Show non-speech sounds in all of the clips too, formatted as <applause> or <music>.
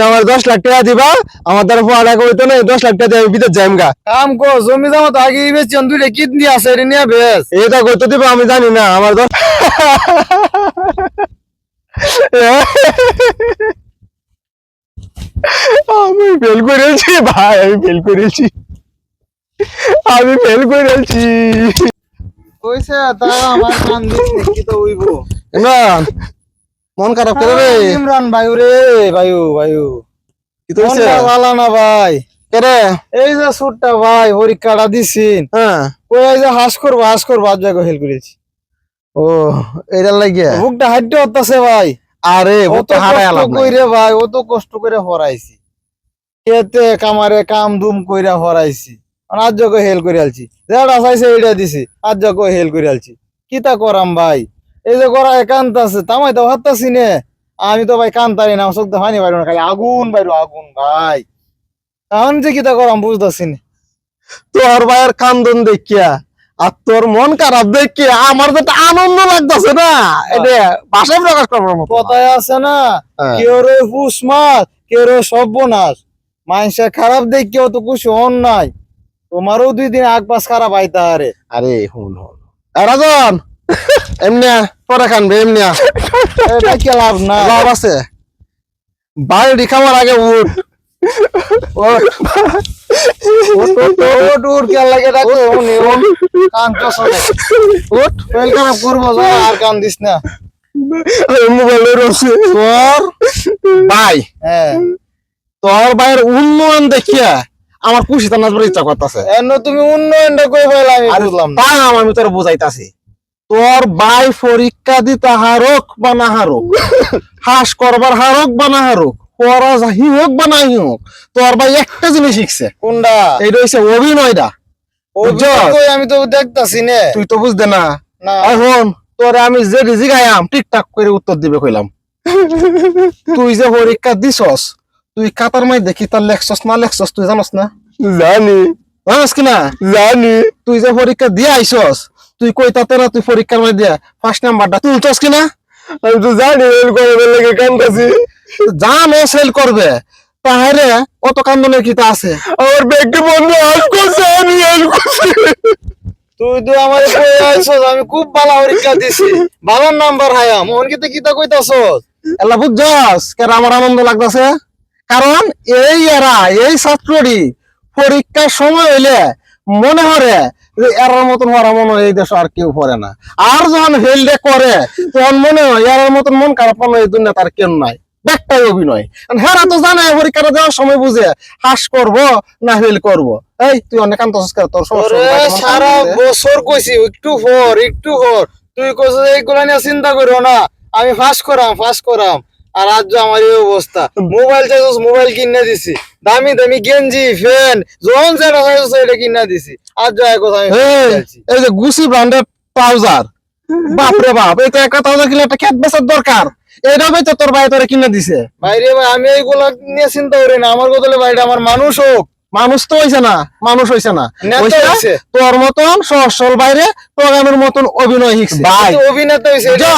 তুমি আমার দশ লাখ টাকা দিবা আমার দ্বারা পড়ালেখা হইতো না দশ লাখ টাকা দিয়ে আমি বিদেশ যাইম গা। কাম কো জমি জমা তো আগে বেচছেন দুইটা কিডনি আছে এটা নিয়ে বেশ এটা করতে দিবা আমি জানি না আমার দশ আমি ফেল করেছি ভাই আমি ফেল করেছি। আমি ফেল করেছি। কইছে তা আমার কান দিচ্ছে কি তো হইব? ইমরান মন খারাপ করে রে। ইমরান ভাইউ রে ভাইউ ভাইউ কি তো হইছে? ভালো না ভাই। কে রে? এই যে সুটটা ভাই পরীক্ষাটা দিছিন হ্যাঁ। ওই এই যে হাস করব হাস করব আজ জায়গা হেল করেছি ও এটার লাগিয়া? বুকটা হাইটে হতাছে ভাই। আরে ও তো হারাই কষ্ট আলাম কইরে ভাই অত কষ্ট করে হরাইছি। খেতে কামারে কাম দুম কইরা হরাইছি। আজ যোগ হেল করে আলছি যেটা চাইছে এইটা দিছি আজ যোগ হেল করে আলছি কিতা করাম ভাই? এই যে করা একান্ত আছে তামাই তো হাত্তাছি নে। আমি তো ভাই কান্তারি না চোখ দেখানি বাইর না খালি আগুন বাইরো আগুন ভাই। এখন যে কিতা করাম বুঝতেছি না। তোর ভাইয়ের কান্দন দেখিয়া আর তোর মন খারাপ দেখিয়া আমার তো আনন্দ লাগতেছে না এটা ভাষায় প্রকাশ করবার মতো কথায় আছে না হ্যাঁ। কেউ রে ফুস মাছ কেউ রে সর্বনাশ। মানুষের খারাপ দেখ কেউ তো কিছু হন নাই। তোমারও দুই দিন আগ পাশ খারাপ আইতা আরে আরে হুন হুন রাজন <laughs> এমনি পরে খানবে এমনি। <laughs> এটা কি লাভ না। লাভ আছে। বাড়ি খাওয়ার আগে উঠ। আর কান দিস না। তোর ভাই। হ্যাঁ। তোর ভাইয়ের উন্নয়ন দেখিয়া আমার খুশিতে নাচবার ইচ্ছা করতেছে। তুমি উন্নয়নটা কই আমি বুঝলাম আমি তোর বুঝাইতাছি। তোর ভাই পরীক্ষা দিতে হারক বা না হারক? <laughs> হাস করবার হারক বা না হারক? পড়া হি হোক বা নাই হোক তোর ভাই একটা জিনিস শিখছে। কোনটা এইটা হচ্ছে অভিনয়টা? আমি তো দেখতাছি নে। তুই তো বুঝতে না। এখন তোরে আমি যে রিজি গায়াম ঠিকঠাক করে উত্তর দিবে কইলাম। <laughs> তুই যে পরীক্ষা দিছস তুই কাতার মাই দেখি তার লেখছস না লেখছস তুই জানস না? জানি। জানস কি না? জানি। তুই যে পরীক্ষা দিয়ে আইসস তুই কই তাতে না তুই পরীক্ষার মধ্যে দিয়া ফার্স্ট নাম্বারটা তুলছস কি না আমি তো জানি এল করে লেগে কান্দাছি। জানো সেল করবে তাহলে অত কান্দনের কি তা আছে? আমার ব্যাগকে বন্ধ আজ করছে আমি আজ করছি। তুই তো আমার কই আইছস আমি খুব ভালো পরীক্ষা দিছি। ভালো নাম্বার হায়া মোহন কিতে কিতা কইতাছস? এলা বুঝছস কেন আমার আনন্দ লাগতাছে? কারণ এই এরা এই ছাত্রটি পরীক্ষার সময় হইলে মনে হরে যে এরার মতন হওয়ার মনে হয় এই দেশ আর কেউ পড়ে না। আর যখন হেলডে করে তখন মনে হয় এরার মতন মন খারাপ মনে এই দুনিয়া তার কেউ নাই। একটাই অভিনয়। হেরা তো জানে পরীক্ষাটা দেওয়ার সময় বুঝে হাস করব না হেল করব। এই তুই অনেক আন্ত তোর সারা। বছর কইছি একটু পর একটু পর। তুই কইছিস এইগুলা নিয়ে চিন্তা করিও না। আমি ফাঁস করাম ফাঁস করাম। আর আজ আমার এই অবস্থা মোবাইল চাইছিস মোবাইল কিনে দিছি। দামি দামি গেঞ্জি ফ্যান যখন যেটা এটা কিনে দিছি। আজ যা কথা আমি এই, যে গুসি ব্র্যান্ডের ট্রাউজার বাপরে বাপ এটা একটা ট্রাউজার কিনলে একটা ক্যাট বেচার দরকার। তো তোর ভাই তোরে কিনে দিছে। ভাইরে ভাই আমি এইগুলা নিয়ে চিন্তা করি না। আমার কথা ভাইটা আমার মানুষ হোক। মানুষ তো হইছে না মানুষ হইছে না। তোর মতন সহসল বাইরে প্রোগ্রামের মতন অভিনয় শিখছে কিন্তু অভিনেতা হইছে এটা.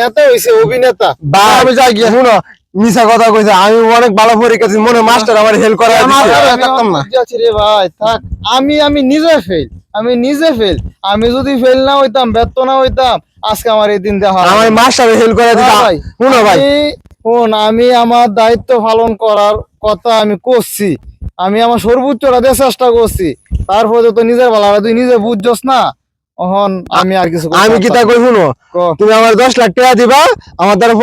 নেতা হইছে অভিনেতা। ভাই আমি যাই গিয়ে। শুনো মিছা কথা কইছে আমি অনেক ভালো পরীক্ষা দিছি মনে মাস্টার আমার হেল্প করা আমার দিছে। আমি থাকতাম না রে ভাই থাক। আমি আমি নিজে ফেল আমি নিজে ফেল আমি যদি ফেল না হইতাম ব্যর্থ না হইতাম আজকে আমার এই দিন দেখা আমার মাস্টার হেল্প করে ভাই, শুনো ভাই। আমি- শোন আমি আমার দায়িত্ব পালন করার কথা আমি করছি। আমি আমার সর্বোচ্চটা দিয়ে চেষ্টা করছি। তারপরে তো নিজের ভালো তুই নিজে বুঝছস না? এখন আমি আর কিছু আমি কি তা পারতাম শুনো না। তুমি আমার দশ লাখ টাকা দিবা আমার দ্বারা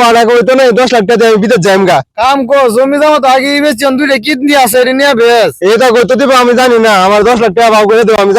না লাখ টাকা দিয়ে কাম কর জমি জমা তো আগে বেচছেন দুইটা কিডনি আছে নিয়ে এটা দিবা আমি জানি না আমার লাখ টাকা ভাগ করে দেবো আমি